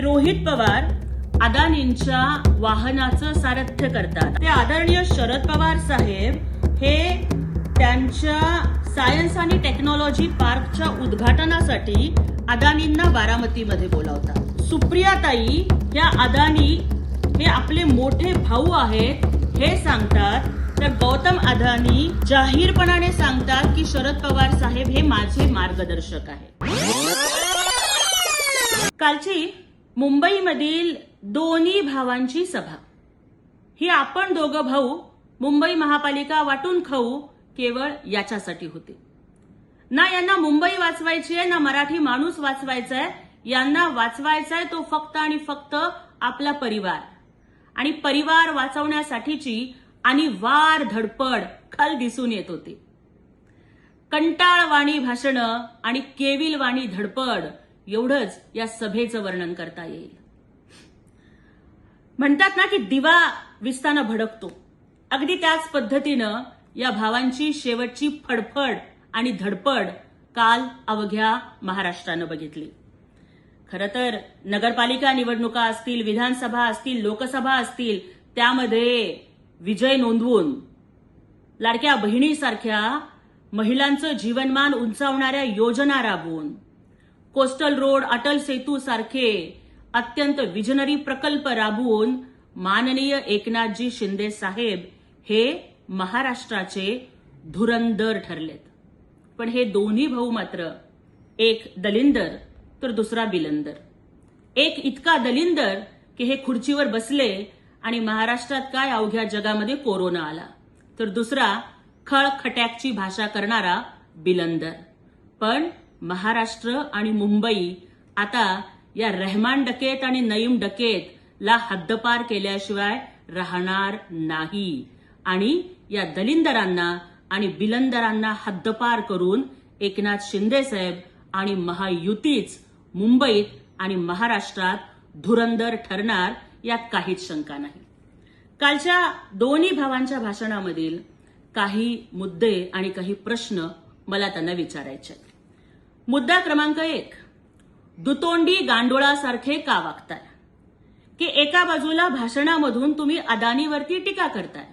रोहित पवार अदानींच्या वाहनाचं सारथ्य करतात. ते आदरणीय शरद पवार साहेब हे त्यांच्या सायन्स आणि टेक्नॉलॉजी पार्कच्या उद्घाटनासाठी अदानींना बारामतीमध्ये बोलावतात. सुप्रियाताई या अदानी हे आपले मोठे भाऊ आहेत हे सांगतात. तर गौतम अदानी जाहीरपणाने सांगतात की शरद पवार साहेब हे माझे मार्गदर्शक आहेत. कालची मुंबईमधील दोन्ही भावांची सभा. ही आपण दोघं भाऊ मुंबई महापालिका वाटून खाऊ केवळ याच्यासाठी होते. ना यांना मुंबई वाचवायची आहे ना मराठी माणूस वाचवायचा आहे यांना वाचवायचा आहे तो फक्त आणि फक्त आपला परिवार. आणि परिवार वाचवण्यासाठीची आणि वार धडपड खल दिसून येत होती. कंटाळवाणी भाषणं आणि केविलवाणी धडपड एवढंच या सभेचं वर्णन करता येईल. म्हणतात ना की दिवा विस्ताना भडकतो. अगदी त्याच पद्धतीनं या भावांची शेवटची फडफड आणि धडपड काल अवघ्या महाराष्ट्रानं बघितली. खरं तर नगरपालिका निवडणुका असतील विधानसभा असतील लोकसभा असतील त्यामध्ये विजय नोंदवून लाडक्या बहिणीसारख्या महिलांचं जीवनमान उंचावणाऱ्या योजना राबवून कोस्टल रोड अटल सेतू सारखे अत्यंत विजनरी प्रकल्प राबवून माननीय एकनाथजी शिंदे साहेब हे महाराष्ट्राचे धुरंदर ठरलेत. पण हे दोन्ही भाऊ मात्र एक दलिंदर तर दुसरा बिलंदर. एक इतका दलिंदर की हे खुर्चीवर बसले आणि महाराष्ट्रात काय अवघ्या जगामध्ये कोरोना आला तर दुसरा खळखट्याकची भाषा करणारा बिलंदर. पण महाराष्ट्र आणि मुंबई आता या रहमान डकेत आणि नईम डकेत ला हद्दपार केल्याशिवाय राहणार नाही आणि या दलिंदरांना आणि बिलंदरांना हद्दपार करून एकनाथ शिंदे साहेब आणि महायुतीच मुंबईत आणि महाराष्ट्रात धुरंदर ठरणार यात काहीच शंका नाही कालच्या दोन्ही भावांच्या भाषणामधील काही मुद्दे आणि काही प्रश्न मला त्यांना विचारायचे आहेत. मुद्दा क्रमांक एक. दुतोंडी गांडोळासारखे का वागताय? की एका बाजूला भाषणामधून तुम्ही अदानीवरती टीका करताय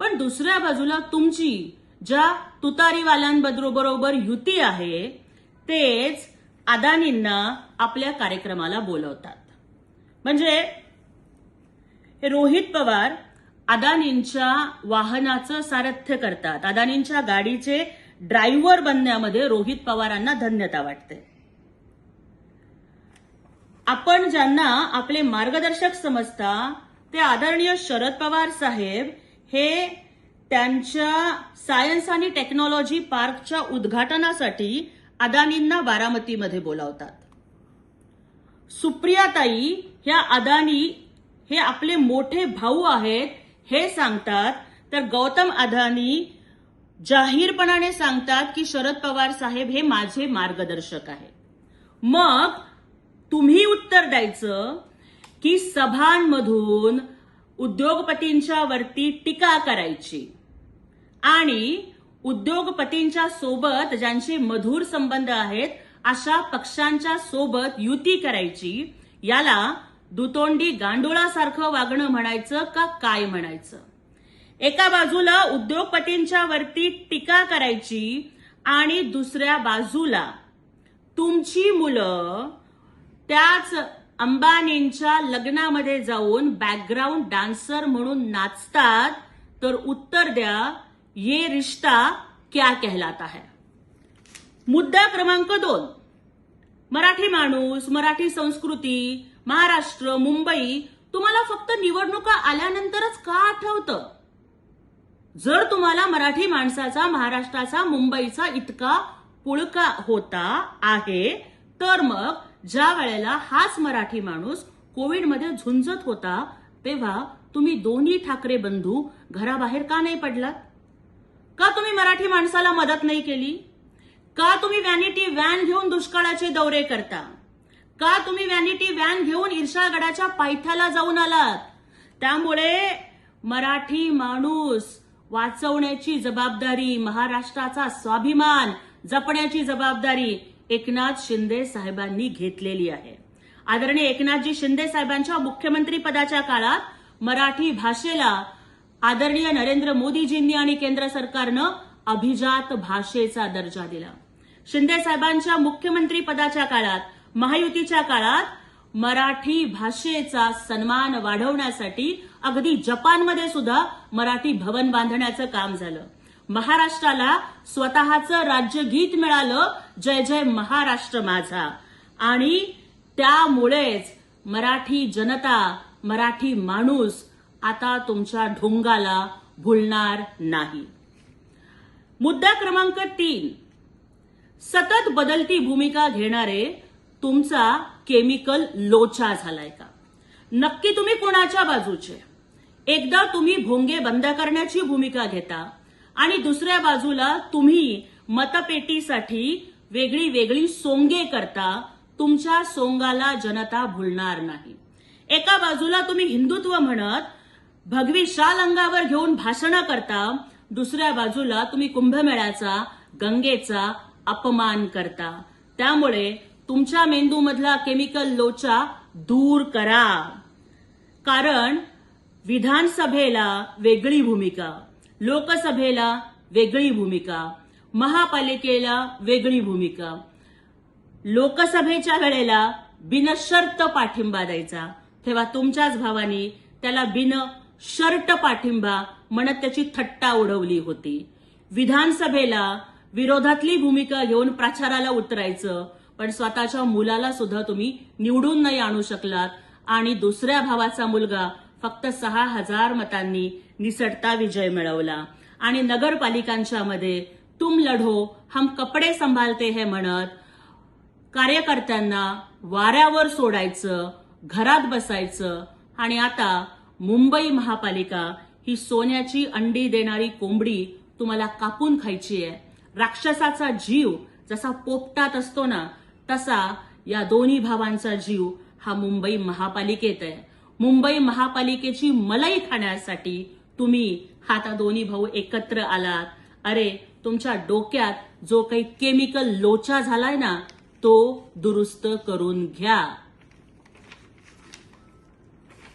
पण दुसऱ्या बाजूला तुमची ज्या तुतारीवाल्यांबरोबर युती आहे तेच अदानींना आपल्या कार्यक्रमाला बोलवतात. म्हणजे रोहित पवार अदानींच्या वाहनाचं सारथ्य करतात अदानींच्या गाडीचे ड्रायव्हर बनण्यामध्ये रोहित पवारांना धन्यता वाटते. आपण ज्यांना आपले मार्गदर्शक समजता ते आदरणीय शरद पवार साहेब हे त्यांच्या सायन्स आणि टेक्नॉलॉजी पार्कच्या उद्घाटनासाठी अदानींना बारामतीमध्ये बोलावतात. सुप्रियाताई ह्या अदानी हे आपले मोठे भाऊ आहेत हे सांगतात तर गौतम अदानी जाहीरपणाने सांगतात की शरद पवार साहेब हे माझे मार्गदर्शक आहेत. मग तुम्ही उत्तर द्यायचं की सभांमधून उद्योगपतींच्या वरती टीका करायची आणि उद्योगपतींच्या सोबत ज्यांचे मधुर संबंध आहेत अशा पक्षांच्या सोबत युती करायची याला दुतोंडी गांडोळासारखं वागणं म्हणायचं का काय म्हणायचं? एका बाजूला उद्योगपतींच्या वरती टीका करायची आणि दुसऱ्या बाजूला तुमची मुलं त्याच अंबानींच्या लग्नामध्ये जाऊन बॅकग्राऊंड डान्सर म्हणून नाचतात तर उत्तर द्या ये रिश्ता क्या कहलाता है? मुद्दा क्रमांक दोन. मराठी माणूस मराठी संस्कृती महाराष्ट्र मुंबई तुम्हाला फक्त निवडणुका आल्यानंतरच का आठवतं? जर तुम्हाला मराठी माणसाचा महाराष्ट्राचा मुंबईचा इतका पुळका होता आहे तर मग ज्या वेळेला हाच मराठी माणूस कोविडमध्ये झुंजत होता तेव्हा तुम्ही दोन्ही ठाकरे बंधू घराबाहेर का नाही पडलात? का तुम्ही मराठी माणसाला मदत नाही केली? का तुम्ही व्हॅनिटी व्हॅन घेऊन दुष्काळाचे दौरे करता? का तुम्ही व्हॅनिटी व्हॅन घेऊन इर्षागडाच्या पायथ्याला जाऊन आलात? त्यामुळे मराठी माणूस वाचवण्याची जबाबदारी महाराष्ट्राचा स्वाभिमान जपण्याची जबाबदारी एकनाथ शिंदे साहेबांनी घेतलेली आहे. आदरणीय एकनाथजी शिंदे साहेबांच्या मुख्यमंत्री पदाच्या काळात मराठी भाषेला आदरणीय नरेंद्र मोदीजींनी आणि केंद्र सरकारनं अभिजात भाषेचा दर्जा दिला. शिंदे साहेबांच्या मुख्यमंत्री पदाच्या काळात महायुतीच्या काळात मराठी भाषेचा सन्मान वाढवण्यासाठी अगदी जपानमध्ये सुद्धा मराठी भवन बांधण्याचं काम झालं. महाराष्ट्राला स्वतःचं राज्यगीत मिळालं जय जय महाराष्ट्र माझा. आणि त्यामुळेच मराठी जनता मराठी माणूस आता तुमच्या ढोंगाला भुलणार नाही. मुद्दा क्रमांक तीन. सतत बदलती भूमिका घेणारे तुमचा केमिकल लोचा झालाय का? नक्की तुम्ही कोणाच्या बाजूचे? एकदा तुम्ही भोंगे बंद करण्याची भूमिका घेता आणि दुसऱ्या बाजूला तुम्ही मतपेटीसाठी वेगळी वेगळी सोंगे करता तुमच्या सोंगाला जनता भुलणार नाही. एका बाजूला तुम्ही हिंदुत्व म्हणत भगवी शाल अंगावर घेऊन भाषणं करता दुसऱ्या बाजूला तुम्ही कुंभमेळ्याचा गंगेचा अपमान करता. त्यामुळे तुमच्या मेंदूमधला केमिकल लोचा दूर करा. कारण विधानसभेला वेगळी भूमिका लोकसभेला वेगळी भूमिका महापालिकेला वेगळी भूमिका लोकसभेच्या वेळेला बिनशर्त पाठिंबा द्यायचा. तेव्हा तुमच्याच भावानी त्याला बिन शर्ट पाठिंबा म्हणत त्याची थट्टा उडवली होती. विधानसभेला विरोधातली भूमिका घेऊन प्रचाराला उतरायचं पण स्वतःच्या मुलाला सुद्धा तुम्ही निवडून नाही आणू शकलात. आणि दुसऱ्या भावाचा मुलगा फक्त सहा हजार मतांनी निसटता विजय मिळवला. आणि नगरपालिकांच्या मध्ये तुम लढो हम कपडे संभालते हे म्हणत कार्यकर्त्यांना वाऱ्यावर सोडायचं घरात बसायचं. आणि आता मुंबई महापालिका ही सोन्याची अंडी देणारी कोंबडी तुम्हाला कापून खायची आहे राक्षसाचा जीव जसा पोपटात असतो ना तसा या दोन्ही भावांचा जीव हा मुंबई महापालिकेत आहे. मुंबई महापालिकेची मलाई खाण्यासाठी तुम्ही हाता दोन्ही भाऊ एकत्र आलात. अरे तुमच्या डोक्यात जो काही केमिकल लोचा झालाय ना तो दुरुस्त करून घ्या.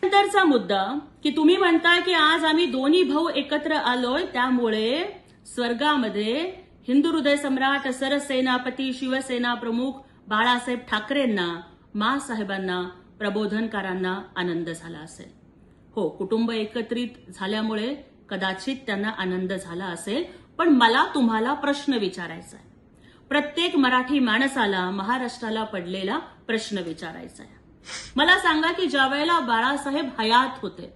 नंतरचा मुद्दा की तुम्ही म्हणताय की आज आम्ही दोन्ही भाऊ एकत्र आलोय त्यामुळे स्वर्गामध्ये हिंदू हृदय सम्राट सरसेनापती शिवसेना प्रमुख बाळासाहेब ठाकरेंना मा साहेबांना प्रबोधनकारांना आनंद झाला असेल. हो कुटुंब एकत्रित झाल्यामुळे कदाचित त्यांना आनंद झाला असेल पण मला तुम्हाला प्रश्न विचारायचा आहे. प्रत्येक मराठी माणसाला महाराष्ट्राला पडलेला प्रश्न विचारायचा आहे. मला सांगा की ज्या वेळेला बाळासाहेब हयात होते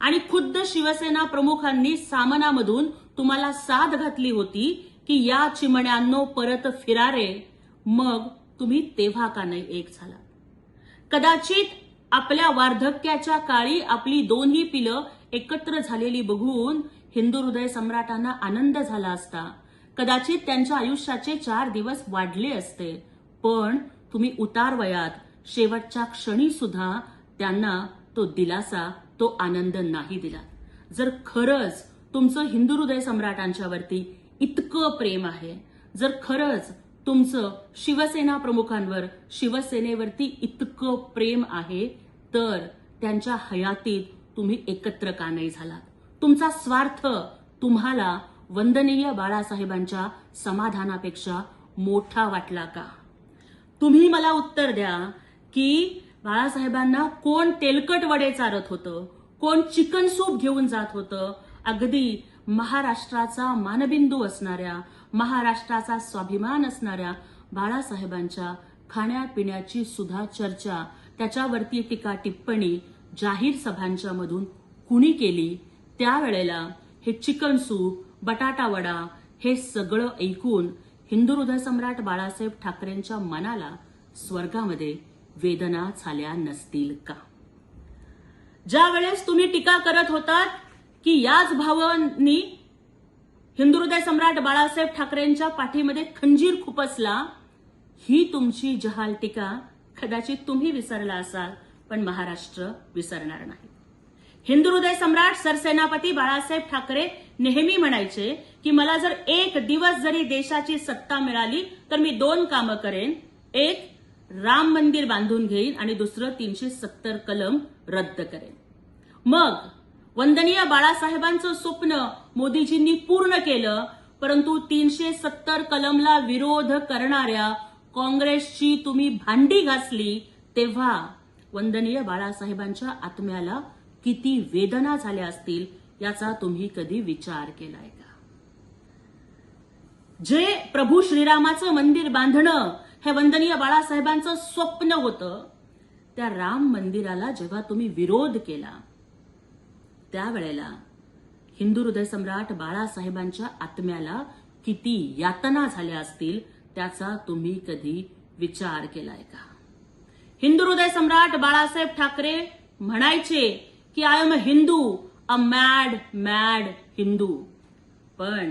आणि खुद्द शिवसेना प्रमुखांनी सामनामधून तुम्हाला साथ घातली होती की या चिमण्यांनो परत फिरारे मग तुम्ही तेव्हा का नाही एक झाला? कदाचित आपल्या वार्धक्याच्या काळी आपली दोन्ही पिलं एकत्र झालेली बघून हिंदू हृदय सम्राटांना आनंद झाला असता. कदाचित त्यांच्या आयुष्याचे चार दिवस वाढले असते. पण तुम्ही उतार वयात शेवटच्या क्षणी सुद्धा त्यांना तो दिलासा तो आनंद नाही दिला. जर खरंच तुमचं हिंदू हृदय सम्राटांच्यावरती इतकं प्रेम आहे जर खरंच तुमचं शिवसेना प्रमुखांवर शिवसेनेवरती इतकं प्रेम आहे तर त्यांच्या हयातीत तुम्ही एकत्र का नाही झालात? तुमचा स्वार्थ तुम्हाला वंदनीय बाळासाहेबांच्या समाधानापेक्षा मोठा वाटला का? तुम्ही मला उत्तर द्या की बाळासाहेबांना कोण तेलकट वडे चारत होतं कोण चिकन सूप घेऊन जात होतं अगदी महाराष्ट्राचा मानबिंदू असणाऱ्या महाराष्ट्राचा स्वाभिमान असणाऱ्या बाळासाहेबांच्या खाण्यापिण्याची सुद्धा चर्चा. त्याच्यावरती टीका टिप्पणी जाहीर सभांच्या मधून कुणी केली? त्यावेळेला हे चिकन सूप बटाटा वडा हे सगळं ऐकून हिंदू हृदय सम्राट बाळासाहेब ठाकरेंच्या मनाला स्वर्गामध्ये वेदना झाल्या नसतील का? ज्या वेळेस तुम्ही टीका करत होतात की याच भावांनी हिंदुहृदय सम्राट बाळासाहेब ठाकरेंच्या पाठीमध्ये खंजीर खुपसला ही तुमची जहाल टीका कदाचित तुम्ही विसरला असाल पण महाराष्ट्र विसरणार नाही. हिंदू हृदय सम्राट सरसेनापती बाळासाहेब ठाकरे नेहमी म्हणायचे की मला जर एक दिवस जरी देशाची सत्ता मिळाली तर मी दोन कामं करेन. एक राम मंदिर बांधून घेईन आणि दुसरं तीनशे सत्तर कलम रद्द करेन. मग वंदनीय बाळासाहेबांचं स्वप्न मोदीजींनी पूर्ण केलं परंतु तीनशे सत्तर कलमला विरोध करणाऱ्या काँग्रेसची तुम्ही भांडी घासली तेव्हा वंदनीय बाळासाहेबांच्या आत्म्याला किती वेदना झाल्या असतील याचा तुम्ही कधी विचार केलाय का? जे प्रभू श्रीरामाचं मंदिर बांधणं हे वंदनीय बाळासाहेबांचं स्वप्न होतं त्या राम मंदिराला जेव्हा तुम्ही विरोध केला त्यावेळेला हिंदू हृदय सम्राट बाळासाहेबांच्या आत्म्याला किती यातना झाल्या असतील त्याचा तुम्ही कधी विचार केलाय का? हिंदू हृदय सम्राट बाळासाहेब ठाकरे म्हणायचे की I am a Hindu a mad mad Hindu पण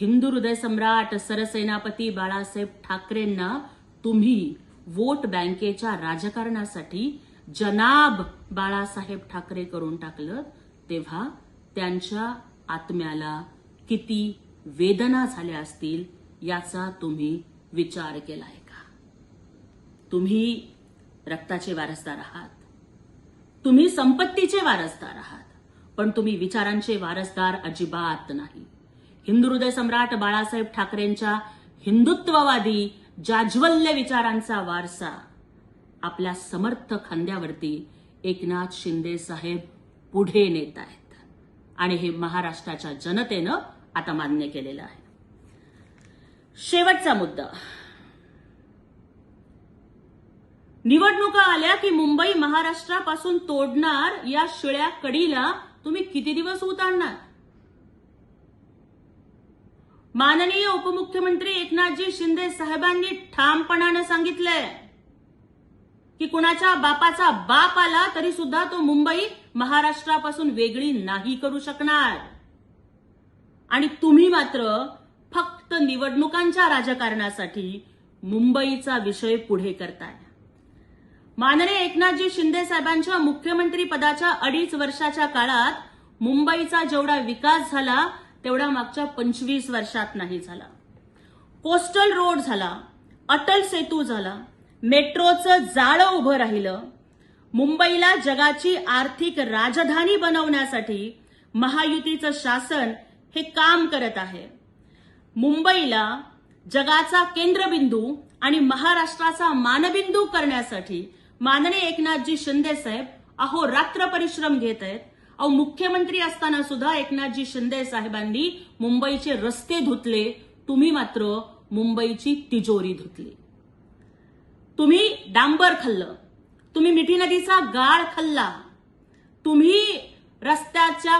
हिंदू हृदय सम्राट सरसेनापती बाळासाहेब ठाकरेंना तुम्ही वोट बँकेच्या राजकारणासाठी जनाब बाळासाहेब ठाकरे करून टाकलं तेव्हा त्यांच्या आत्म्याला किती वेदना झाल्या असतील याचा तुम्ही विचार केलाय का? तुम्ही रक्ताचे वारसदार आहात. तुम्ही संपत्तीचे वारसदार आहात. पण तुम्ही विचारांचे वारसदार अजिबात नाही. हिंदू हृदय सम्राट बाळासाहेब ठाकरेंच्या हिंदुत्ववादी जाज्वल्य विचारांचा वारसा आपल्या समर्थ खांद्यावरती एकनाथ शिंदे साहेब पुढे नेत आहेत. आणि हे महाराष्ट्राच्या जनतेनं आता मान्य केलेलं आहे. शेवटचा मुद्दा. निवडणुका आल्या की मुंबई महाराष्ट्रापासून तोडणार या शिळ्या कडीला तुम्ही किती दिवस उतारणार? माननीय उपमुख्यमंत्री एकनाथजी शिंदे साहेबांनी ठामपणानं सांगितलंय. की कुणाच्या बापाचा बाप आला तरी सुद्धा तो मुंबई महाराष्ट्रापासून वेगळी नाही करू शकणार. आणि तुम्ही मात्र फक्त निवडणुकांच्या राजकारणासाठी मुंबईचा विषय पुढे करताय. माननीय एकनाथजी शिंदे साहेबांच्या मुख्यमंत्री पदाच्या अडीच वर्षाच्या काळात मुंबईचा जेवढा विकास झाला तेवढा मागच्या पंचवीस वर्षात नाही झाला. कोस्टल रोड झाला अटल सेतू झाला मेट्रोचं जाळं उभं राहिलं. मुंबईला जगाची आर्थिक राजधानी बनवण्यासाठी महायुतीचं शासन हे काम करत आहे. मुंबईला जगाचा केंद्रबिंदू आणि महाराष्ट्राचा मानबिंदू करण्यासाठी माननीय एकनाथजी शिंदे साहेब अहो रात्र परिश्रम घेत आहेत. अहो मुख्यमंत्री असताना सुद्धा एकनाथजी शिंदे साहेबांनी मुंबईचे रस्ते धुतले. तुम्ही मात्र मुंबईची तिजोरी धुतली. तुम्ही डांबर खाल्लं. तुम्ही मिठी नदीचा गाळ खाल्ला. तुम्ही रस्त्याच्या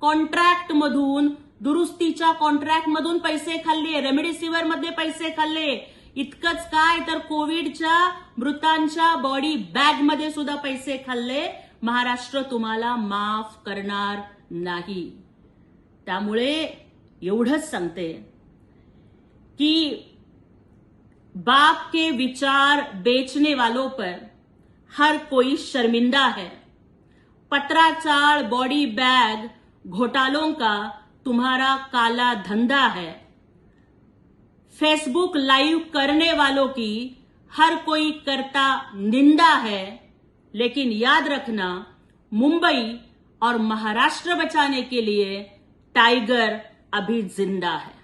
कॉन्ट्रॅक्ट मधून दुरुस्तीच्या कॉन्ट्रॅक्ट मधून पैसे खाल्ले रेमडेसिवीरमध्ये पैसे खाल्ले. इतकंच काय तर कोविडच्या मृतांच्या बॉडी बॅगमध्ये सुद्धा पैसे खाल्ले. महाराष्ट्र तुम्हाला माफ करणार नाही. त्यामुळे एवढंच सांगते की बाप के विचार बेचने वालों पर हर कोई शर्मिंदा है। पत्राचार, बॉडी बैग, घोटालों का तुम्हारा काला धंधा है। फेसबुक लाइव करने वालों की हर कोई करता निंदा है, लेकिन याद रखना, मुंबई और महाराष्ट्र बचाने के लिए टाइगर अभी ज़िंदा है।